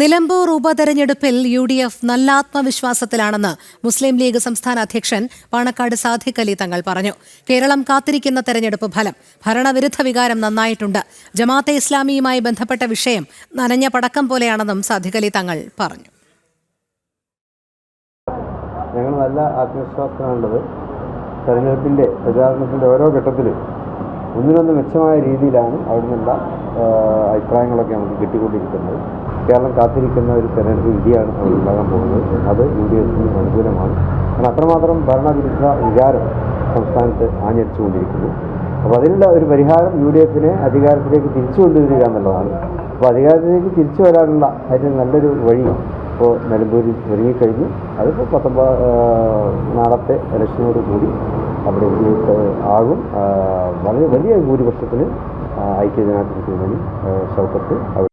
നിലമ്പൂർ ഉപതെരഞ്ഞെടുപ്പിൽ U D F നല്ല ആത്മവിശ്വാസത്തിലാണെന്ന് മുസ്ലിം league സംസ്ഥാന അധ്യക്ഷൻ പാണക്കാട് സാധിഖ് അലി തങ്ങൾ പറഞ്ഞു. കേരളം കാത്തിരിക്കുന്ന തെരഞ്ഞെടുപ്പ് ഫലം ഭരണവിരുദ്ധ വികാരം നന്നായിട്ടുണ്ട്. ജമാഅത്തെ ഇസ്ലാമിയുമായി ബന്ധപ്പെട്ട വിഷയം നനഞ്ഞ പടക്കം പോലെയാണെന്നും സാധിഖ് അലി തങ്ങൾ പറഞ്ഞു. ഞങ്ങൾ നല്ല ആത്മവിശ്വാസത്തിലാണുള്ളത്. തെരഞ്ഞെടുപ്പിന്റെ പ്രചാരണത്തിന്റെ ഓരോ ഘട്ടത്തിലും ഒന്നിനൊന്ന് മെച്ചമായ രീതിയിലാണ് അവിടെ നിന്നുള്ള ആ, അഭിപ്രായങ്ങളൊക്കെ നമുക്ക് കിട്ടിക്കൊണ്ടിരിക്കുന്നത്. കേരളം കാത്തിരിക്കുന്ന ഒരു തെരഞ്ഞെടുപ്പ് വിധിയാണ് ഉണ്ടാകാൻ പോകുന്നത്. അത് യു ഡി എഫിന് അനുകൂലമാണ്. കാരണം അത്രമാത്രം ഭരണവിരുദ്ധ വികാരം സംസ്ഥാനത്ത് ആഞ്ഞടിച്ചുകൊണ്ടിരിക്കുന്നു. അപ്പോൾ അതിനുള്ള ഒരു പരിഹാരം യു ഡി എഫിനെ അധികാരത്തിലേക്ക് തിരിച്ചു കൊണ്ടുവരിക എന്നുള്ളതാണ്. അപ്പോൾ അധികാരത്തിലേക്ക് തിരിച്ചു വരാനുള്ള അതിന് നല്ലൊരു വഴി ഇപ്പോൾ നിലമ്പൂരിൽ ഒരുങ്ങിക്കഴിഞ്ഞു. അതിപ്പോൾ പത്തൊമ്പത് നാളത്തെ ഇലക്ഷനോട് കൂടി അവിടെ ആകും. വളരെ വലിയ ഭൂരിപക്ഷത്തിന് ഐക്യജനാധിപത്യ മുന്നണി ഷൗക്കത്ത് അവിടെ